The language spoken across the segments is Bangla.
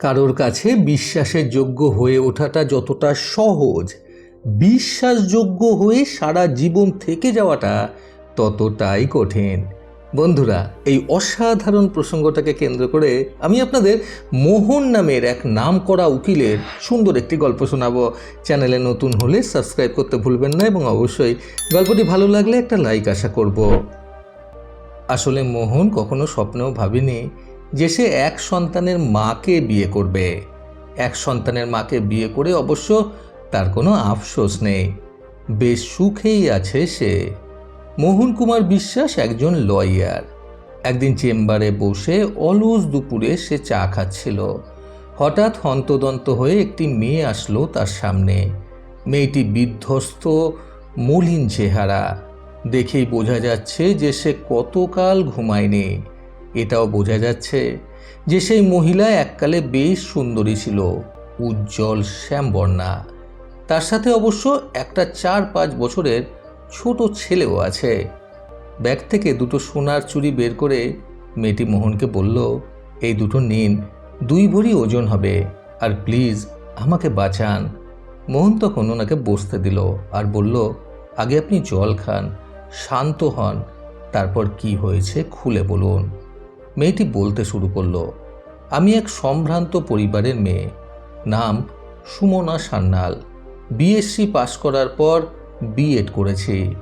কারোর কাছে বিশ্বাসের যোগ্য হয়ে ওঠাটা যতটা সহজ, বিশ্বাসযোগ্য হয়ে সারা জীবন থেকে যাওয়াটা ততটাই কঠিন। বন্ধুরা, এই অসাধারণ প্রসঙ্গটাকে কেন্দ্র করে আমি আপনাদের মোহন নামের এক নাম করা উকিলের সুন্দর একটি গল্প শোনাবো। চ্যানেলে নতুন হলে সাবস্ক্রাইব করতে ভুলবেন না এবং অবশ্যই গল্পটি ভালো লাগলে একটা লাইক আশা করব। আসলে মোহন কখনো স্বপ্নেও ভাবেনি যে সে এক সন্তানের মাকে বিয়ে করবে। এক সন্তানের মাকে বিয়ে করে অবশ্য তার কোনো আফসোস নেই। বেশ সুখেই আছে সে। মোহন কুমার বিশ্বাস একজন লয়ার। একদিন চেম্বারে বসে অলস দুপুরে সে চা খাচ্ছিল। হঠাৎ হন্তদন্ত হয়ে একটি মেয়ে আসলো তার সামনে। মেয়েটি বিধ্বস্ত, মলিন চেহারা। দেখেই বোঝা যাচ্ছে যে সে কতকাল ঘুমায়নি। এটাও বোঝা যাচ্ছে যে সেই মহিলা এককালে বেশ সুন্দরী ছিল, উজ্জ্বল শ্যামবর্ণা। তার সাথে অবশ্য একটা চার পাঁচ বছরের ছোট ছেলেও আছে। ব্যাগ থেকে দুটো সোনার চুরি বের করে মেয়েটি মোহনকে বলল, এই দুটো নিন, দুই ভরি ওজন হবে, আর প্লিজ আমাকে বাঁচান। মোহন তখন ওনাকে বসতে দিল আর বলল, আগে আপনি জল খান, শান্ত হন, তারপর কি হয়েছে খুলে বলুন। মেয়েটি বলতে শুরু করল, আমি এক সম্ভ্রান্ত পরিবারের মেয়ে। নাম সুমনা সান্যাল। বিএসসি পাশ করার পর বিএড করেছি।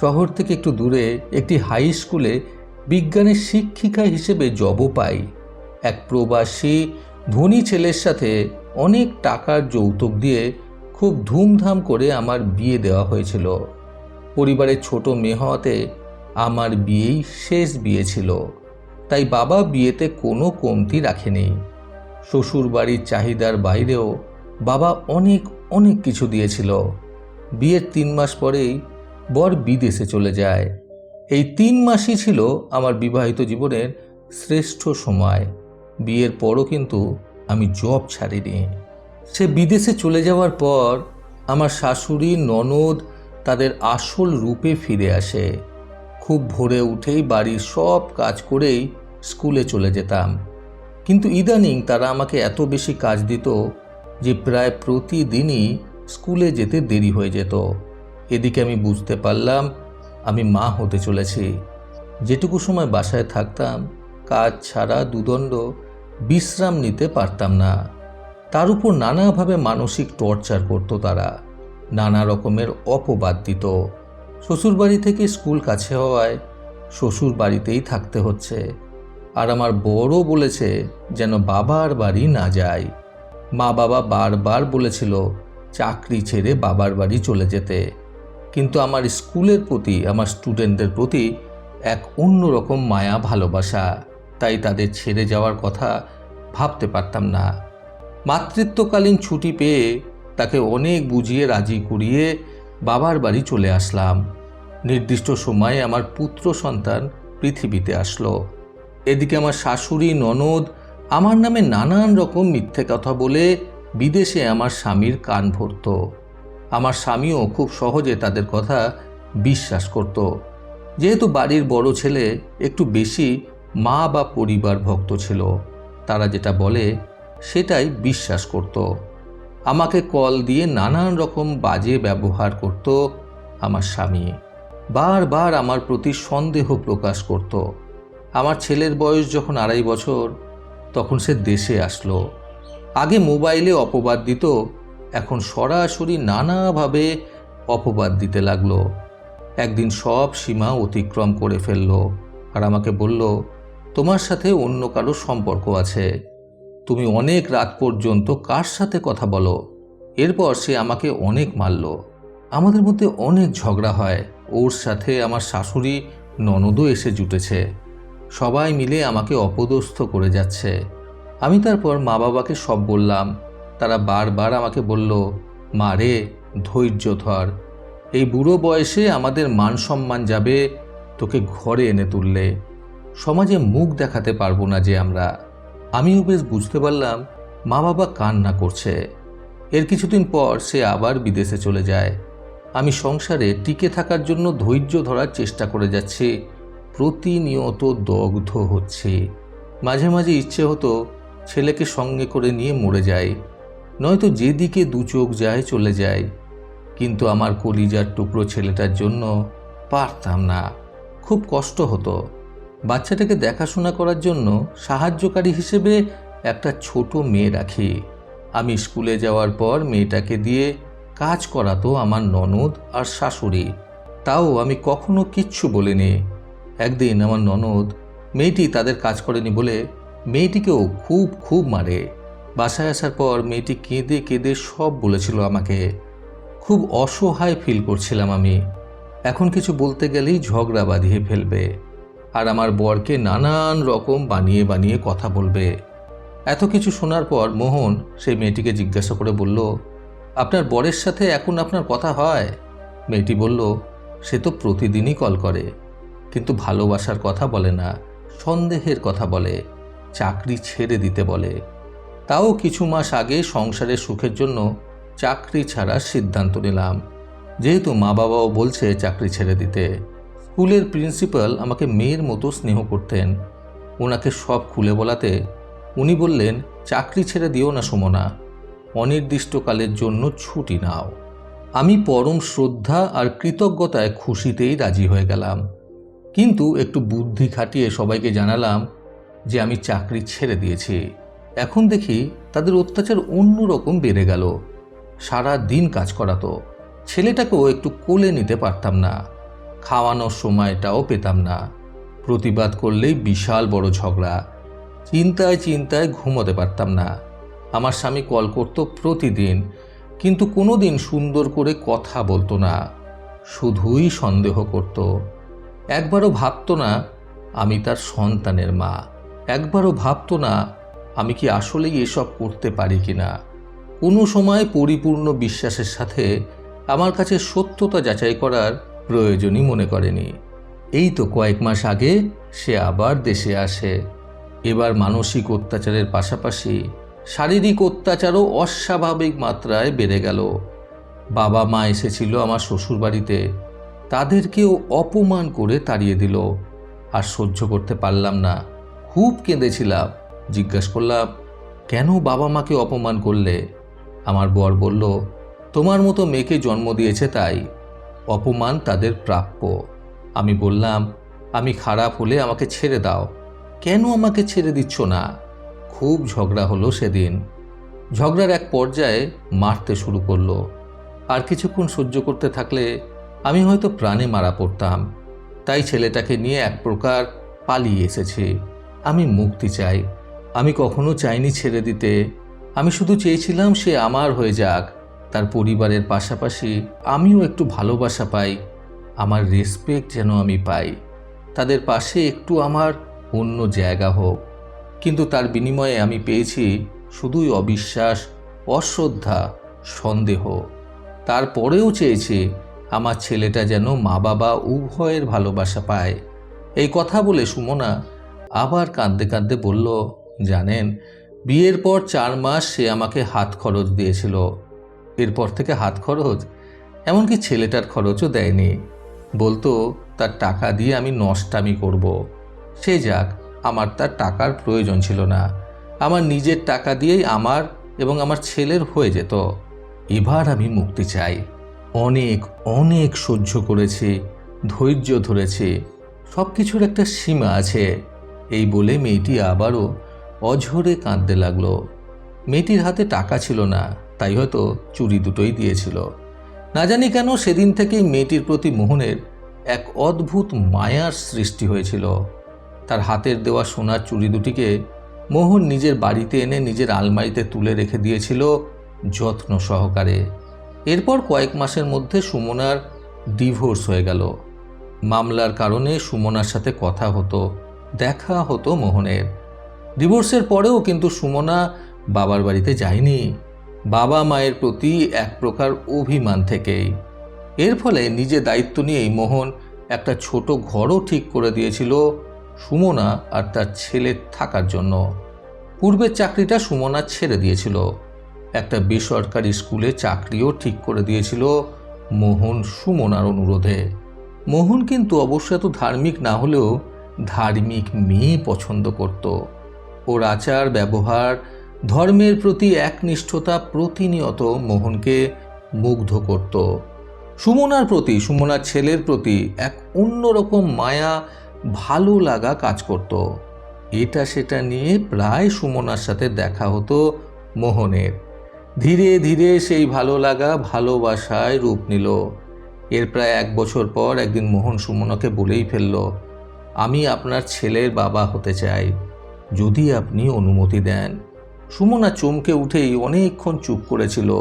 শহর থেকে একটু দূরে একটি হাই স্কুলে বিজ্ঞানের শিক্ষিকা হিসেবে জবও পাই। এক প্রবাসী ধনী ছেলের সাথে অনেক টাকার যৌতুক দিয়ে খুব ধুমধাম করে আমার বিয়ে দেওয়া হয়েছিল। পরিবারের ছোট মেয়ে হওয়াতে আমার বিয়েই শেষ বিয়ে ছিল। তাই বাবা বিয়েতে কোনো কমতি রাখেনি। শ্বশুর বাড়ির চাহিদার বাইরেও বাবা অনেক অনেক কিছু দিয়েছিল। বিয়ের তিন মাস পরেই বর বিদেশে চলে যায়। এই তিন মাসই ছিল আমার বিবাহিত জীবনের শ্রেষ্ঠ সময়। বিয়ের পরও কিন্তু আমি জব ছাড়িনি। সে বিদেশে চলে যাওয়ার পর আমার শাশুড়ি, ননদ তাদের আসল রূপে ফিরে আসে। খুব ভোরে উঠেই বাড়ির সব কাজ করেই স্কুলে চলে যেতাম। কিন্তু ইদানিং তারা আমাকে এত বেশি কাজ দিত যে প্রায় প্রতিদিনই স্কুলে যেতে দেরি হয়ে যেত। এদিকে আমি বুঝতে পারলাম আমি মা হতে চলেছি। যেটুকু সময় বাসায় থাকতাম, কাজ ছাড়া দুদণ্ড বিশ্রাম নিতে পারতাম না। তার উপর নানাভাবে মানসিক টর্চার করতো তারা। নানা রকমের অপবাদ দিত। শ্বশুরবাড়ি থেকে স্কুল কাছে হওয়ায় শ্বশুর বাড়িতেই থাকতে হচ্ছে। আর আমার বড়ও বলেছে যেন বাবার বাড়ি না যায়। মা বাবা বারবার বলেছিল চাকরি ছেড়ে বাবার বাড়ি চলে যেতে। কিন্তু আমার স্কুলের প্রতি, আমার স্টুডেন্টদের প্রতি এক অন্যরকম মায়া ভালোবাসা। তাই তাদের ছেড়ে যাওয়ার কথা ভাবতে পারতাম না। মাতৃত্বকালীন ছুটি পেয়ে তাকে অনেক বুঝিয়ে রাজি করিয়ে বাবার বাড়ি চলে আসলাম। নির্দিষ্ট সময়ে আমার পুত্র সন্তান পৃথিবীতে আসলো। এদিকে আমার শাশুড়ি, ননদ আমার নামে নানান রকম মিথ্যে কথা বলে বিদেশে আমার স্বামীর কান ভরত। আমার স্বামীও খুব সহজে তাদের কথা বিশ্বাস করত। যেহেতু বাড়ির বড় ছেলে একটু বেশি মা বা পরিবার ভক্ত ছিল, তারা যেটা বলে সেটাই বিশ্বাস করত। আমাকে কল দিয়ে নানান রকম বাজে ব্যবহার করত আমার স্বামী। বারবার আমার প্রতি সন্দেহ প্রকাশ করত। আমার ছেলের বয়স যখন আড়াই বছর, তখন সে দেশে আসলো। আগে মোবাইলে অপবাদ দিত, এখন সরাসরি নানাভাবে অপবাদ দিতে লাগল। একদিন সব সীমা অতিক্রম করে ফেলল আর আমাকে বলল, তোমার সাথে অন্য কারও সম্পর্ক আছে। তুমি অনেক রাত পর্যন্ত কার সাথে কথা বলো? এরপর সে আমাকে অনেক মারল। আমাদের মধ্যে অনেক ঝগড়া হয়। ওর সাথে আমার শাশুড়ি, ননদও এসে জুটেছে। সবাই মিলে আমাকে অপদস্থ করে যাচ্ছে। আমি তারপর মা বাবাকে সব বললাম। তারা বারবার আমাকে বলল, মা রে, ধৈর্য ধর। এই বুড়ো বয়সে আমাদের মান সম্মান যাবে, তোকে ঘরে এনে তুললে। সমাজে মুখ দেখাতে পারব না যে আমরা। আমিও বেশ বুঝতে পারলাম মা বাবা কান্না করছে। এর কিছুদিন পর সে আবার বিদেশে চলে যায়। আমি সংসারে টিকে থাকার জন্য ধৈর্য ধরার চেষ্টা করে যাচ্ছি। প্রতিনিয়ত দগ্ধ হচ্ছে। মাঝে মাঝে ইচ্ছে হতো ছেলেকে সঙ্গে করে নিয়ে মরে যায়। নয়তো যেদিকে দু চোখ যায় চলে যায়। কিন্তু আমার কলিজার টুকরো ছেলেটার জন্য পারতাম না। খুব কষ্ট হতো। বাচ্চাটাকে দেখাশোনা করার জন্য সাহায্যকারী হিসেবে একটা ছোট মেয়ে রাখি। আমি স্কুলে যাওয়ার পর মেয়েটাকে দিয়ে কাজ করাতো আমার ননদ আর শাশুড়ি। তাও আমি কখনো কিচ্ছু বলিনি। একদিন আমার ননদ মেয়েটি তাদের কাজ করেনি বলে মেয়েটিকেও খুব খুব মারে। বাসায় আসার পর মেয়েটি কেঁদে কেঁদে সব বলেছিল আমাকে। খুব অসহায় ফিল করছিলাম আমি। এখন কিছু বলতে গেলেই ঝগড়া বাঁধিয়ে ফেলবে। আর আমার বরকে নানান রকম বানিয়ে বানিয়ে কথা বলবে। এত কিছু শোনার পর মোহন সেই মেয়েটিকে জিজ্ঞাসা করে বলল, আপনার বরের সাথে এখন আপনার কথা হয়? মেয়েটি বলল, সে তো প্রতিদিনই কল করে। কিন্তু ভালোবাসার কথা বলে না, সন্দেহের কথা বলে, চাকরি ছেড়ে দিতে বলে। তাও কিছু মাস আগে সংসারের সুখের জন্য চাকরি ছাড়ার সিদ্ধান্ত নিলাম। যেহেতু মা বাবাও বলছে চাকরি ছেড়ে দিতে। স্কুলের প্রিন্সিপাল আমাকে মেয়ের মতো স্নেহ করতেন। ওনাকে সব খুলে বলাতে উনি বললেন, চাকরি ছেড়ে দিও না সুমনা, অনির্দিষ্টকালের জন্য ছুটি নাও। আমি পরম শ্রদ্ধা আর কৃতজ্ঞতায় খুশিতেই রাজি হয়ে গেলাম। কিন্তু একটু বুদ্ধি খাটিয়ে সবাইকে জানালাম যে আমি চাকরি ছেড়ে দিয়েছি। এখন দেখি তাদের অত্যাচার অন্য রকম বেড়ে গেল। সারা দিন কাজ করাতো ছেলেটাকেও একটু কোলে নিতে পারতাম না। খাওয়ানোর সময়টাও পেতাম না। প্রতিবাদ করলেই বিশাল বড় ঝগড়া। চিন্তায় চিন্তায় ঘুমোতে পারতাম না। আমার স্বামী কল করত প্রতিদিন, কিন্তু কোনো দিন সুন্দর করে কথা বলতো না। শুধুই সন্দেহ করত। একবারও ভাবতো না আমি তার সন্তানের মা। একবারও ভাবতো না আমি কি আসলেই এসব করতে পারি কি না। কোনো সময় পরিপূর্ণ বিশ্বাসের সাথে আমার কাছে সত্যতা যাচাই করার প্রয়োজনই মনে করেনি। এই তো কয়েক মাস আগে সে আবার দেশে আসে। এবার মানসিক অত্যাচারের পাশাপাশি শারীরিক অত্যাচারও অস্বাভাবিক মাত্রায় বেড়ে গেল। বাবা মা এসেছিল আমার শ্বশুরবাড়িতে। তাদেরকেও অপমান করে তাড়িয়ে দিল। আর সহ্য করতে পারলাম না। খুব কেঁদেছিলাম। জিজ্ঞাসা করলাম, কেন বাবা মাকে অপমান করলে? আমার বর বলল, তোমার মতো মেয়েকে জন্ম দিয়েছে তাই। অপমান তাদের প্রাপ্য। আমি বললাম, আমি খারাপ হলে আমাকে ছেড়ে দাও। কেন আমাকে ছেড়ে দিচ্ছ না? খুব ঝগড়া হলো সেদিন। ঝগড়ার এক পর্যায়ে মারতে শুরু করল। আর কিছুক্ষণ সহ্য করতে থাকলে আমি হয়তো প্রাণে মারা পড়তাম। তাই ছেলেটাকে নিয়ে এক প্রকার পালিয়ে এসেছি। আমি মুক্তি চাই। আমি কখনো চাইনি ছেড়ে দিতে। আমি শুধু চেয়েছিলাম সে আমার হয়ে যাক। তার পরিবারের পাশাপাশি আমিও একটু ভালোবাসা পাই। আমার রেসপেক্ট যেন আমি পাই। তাদের পাশে একটু আমার অন্য জায়গা হোক। কিন্তু তার বিনিময়ে আমি পেয়েছি শুধুই অবিশ্বাস, অশ্রদ্ধা, সন্দেহ। তারপরেও চেয়েছি আমার ছেলেটা যেন মা বাবা উভয়ের ভালোবাসা পায়। এই কথা বলে সুমনা আবার কাঁদতে কাঁদতে বলল, জানেন, বিয়ের পর চার মাস সে আমাকে হাত খরচ দিয়েছিল। এরপর থেকে হাত খরচ? এমনকি ছেলেটার খরচও দেয়নি। বলতো, তার টাকা দিয়ে আমি নষ্টামি করব। সে যাক, আমার তার টাকার প্রয়োজন ছিল না। আমার নিজের টাকা দিয়েই আমার এবং আমার ছেলের হয়ে যেত। এবার আমি মুক্তি চাই। অনেক অনেক সহ্য করেছি, ধৈর্য ধরেছি সব কিছুর একটা সীমা আছে। এই বলে মেয়েটি আবারও অঝরে কাঁদতে লাগল। মেয়েটির হাতে টাকা ছিল না, তাই হয়তো চুরি দুটোই দিয়েছিল। না জানি কেন সেদিন থেকেই মেয়েটির প্রতি মোহনের এক অদ্ভুত মায়ার সৃষ্টি হয়েছিল। তার হাতের দেওয়া সোনার চুড়ি দুটিকে মোহন নিজের বাড়িতে এনে নিজের আলমারিতে তুলে রেখে দিয়েছিল যত্ন সহকারে। এরপর কয়েক মাসের মধ্যে সুমনার ডিভোর্স হয়ে গেল। মামলার কারণে সুমনার সাথে কথা হতো, দেখা হতো মোহনের। ডিভোর্সের পরেও কিন্তু সুমনা বাবার বাড়িতে যায়নি। বাবা মায়ের প্রতি এক প্রকার অভিমান থেকেই। এর ফলে নিজে দায়িত্ব নিয়েই মোহন একটা ছোট ঘরও ঠিক করে দিয়েছিল সুমনা আর তার ছেলে থাকার জন্য। পূর্বের চাকরিটা সুমনা ছেড়ে দিয়েছিল। একটা বেসরকারি স্কুলে চাকরিও ঠিক করে দিয়েছিল মোহন সুমনার অনুরোধে। মোহন কিন্তু অবশ্য এত ধার্মিক না হলেও ধার্মিক মেয়ে পছন্দ করত। ওর আচার, ব্যবহার, ধর্মের প্রতি একনিষ্ঠতা প্রতিনিয়ত মোহনকে মুগ্ধ করত। সুমনার প্রতি, সুমনার ছেলের প্রতি এক অন্যরকম মায়া, ভালো লাগা কাজ করত। এটা সেটা নিয়ে প্রায় সুমনার সাথে দেখা হতো মোহনের। ধীরে ধীরে সেই ভালো লাগা ভালোবাসায় রূপ নিল। এর প্রায় এক বছর পর একদিন মোহন সুমনাকে বলেই ফেলল, আমি আপনার ছেলের বাবা হতে চাই। যদি আপনি অনুমতি দেন। সুমনা চমকে উঠেই অনেকক্ষণ চুপ করেছিল।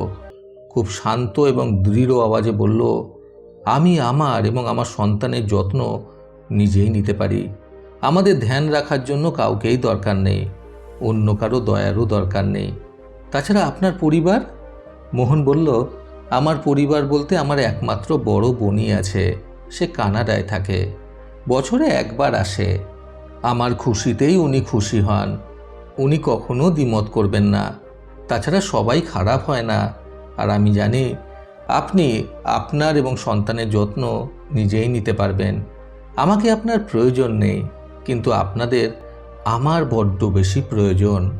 খুব শান্ত এবং দৃঢ় আওয়াজে বলল, আমি আমার এবং আমার সন্তানের যত্ন নিজেই নিতে পারি। আমাদের ধ্যান রাখার জন্য কাউকেই দরকার নেই। অন্য কারও দয়ারও দরকার নেই। তাছাড়া আপনার পরিবার? মোহন বলল, আমার পরিবার বলতে আমার একমাত্র বড় বোনই আছে। সে কানাডায় থাকে। বছরে একবার আসে। আমার খুশিতেই উনি খুশি হন। উনি কখনো দ্বিমত করবেন না। তাছাড়া সবাই খারাপ হয় না। আর আমি জানি, আপনি আপনার এবং সন্তানের যত্ন নিজেই নিতে পারবেন। আমাকে আপনার প্রয়োজন নেই। কিন্তু আপনাদের আমার বড্ড বেশি প্রয়োজন।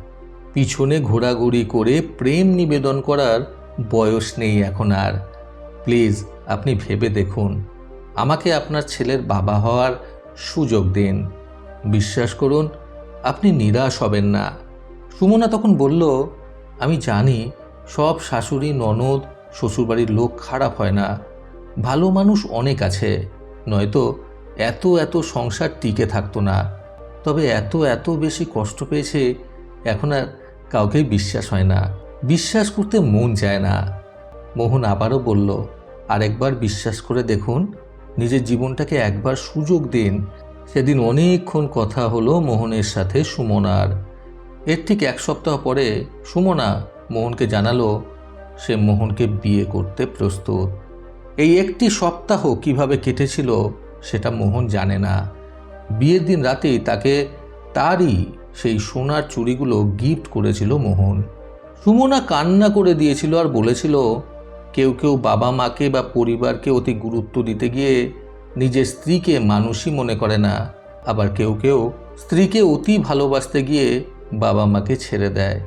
পিছনে ঘোরাঘুরি করে প্রেম নিবেদন করার বয়স নেই এখন আর। প্লিজ, আপনি ভেবে দেখুন। আমাকে আপনার ছেলের বাবা হওয়ার সুযোগ দিন। বিশ্বাস করুন, আপনি নিরাশ হবেন না। সুমনা তখন বলল, আমি জানি, সব শাশুড়ি, ননদ, শ্বশুরবাড়ির লোক খারাপ হয় না। ভালো মানুষ অনেক আছে। নয়তো এত এত সংসার টিকে থাকতো না। তবে এত এত বেশি কষ্ট পেয়েছে, এখন আর কাউকে বিশ্বাস হয় না, বিশ্বাস করতে মন চায় না। মোহন আবারও বলল, আরেকবার বিশ্বাস করে দেখুন, নিজের জীবনটাকে একবার সুযোগ দিন। সেদিন অনেকক্ষণ কথা হলো মোহনের সাথে সুমনার। এর ঠিক এক সপ্তাহ পরে সুমনা মোহনকে জানালো, সে মোহনকে বিয়ে করতে প্রস্তুত। এই একটি সপ্তাহ কীভাবে কেটেছিল, সেটা মোহন জানে না। বিয়ের দিন রাতেই তাকে তারই সেই সোনার চুড়িগুলো গিফট করেছিল মোহন। সুমনা কান্না করে দিয়েছিল আর বলেছিল, কেউ কেউ বাবা মাকে বা পরিবারকে অতি গুরুত্ব দিতে গিয়ে নিজের স্ত্রীকে মানুষই মনে করে না। আবার কেউ কেউ স্ত্রীকে অতি ভালোবাসতে গিয়ে বাবা মাকে ছেড়ে দেয়।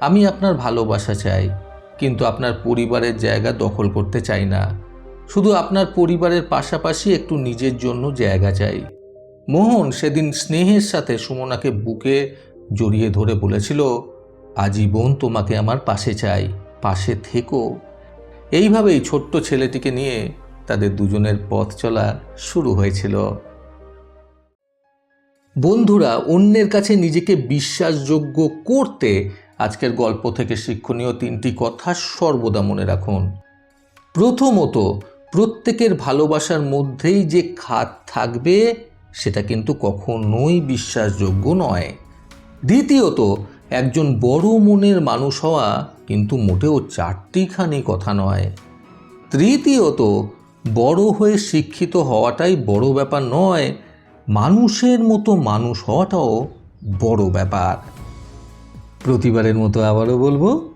আমি আপনার ভালোবাসা চাই, কিন্তু আপনার পরিবারের জায়গা দখল করতে চাই না। শুধু আপনার পরিবারের পাশাপাশি একটু নিজের জন্য জায়গা চাই। মোহন সেদিন স্নেহের সাথে সুমনাকে বুকে জড়িয়ে ধরে বলেছিল, আজীবন তোমাকে আমার পাশে চাই, পাশে থেকো। এইভাবেই ছোট্ট ছেলেটিকে নিয়ে তাদের দুজনের পথ চলা শুরু হয়েছিল। বন্ধুরা, অন্যের কাছে নিজেকে বিশ্বাসযোগ্য করতে আজকের গল্প থেকে শিক্ষণীয় তিনটি কথা সর্বদা মনে রাখুন। প্রথমত, প্রত্যেকের ভালোবাসার মধ্যেই যে খাত থাকবে সেটা কিন্তু কখনোই বিশ্বাসযোগ্য নয়। দ্বিতীয়ত, একজন বড় মনের মানুষ হওয়া কিন্তু মোটেও চারটিখানি কথা নয়। তৃতীয়ত, বড় হয়ে শিক্ষিত হওয়াটাই বড় ব্যাপার নয়, মানুষের মতো মানুষ হওয়াটাও বড় ব্যাপার। প্রতিবারের মতো আবারও বলব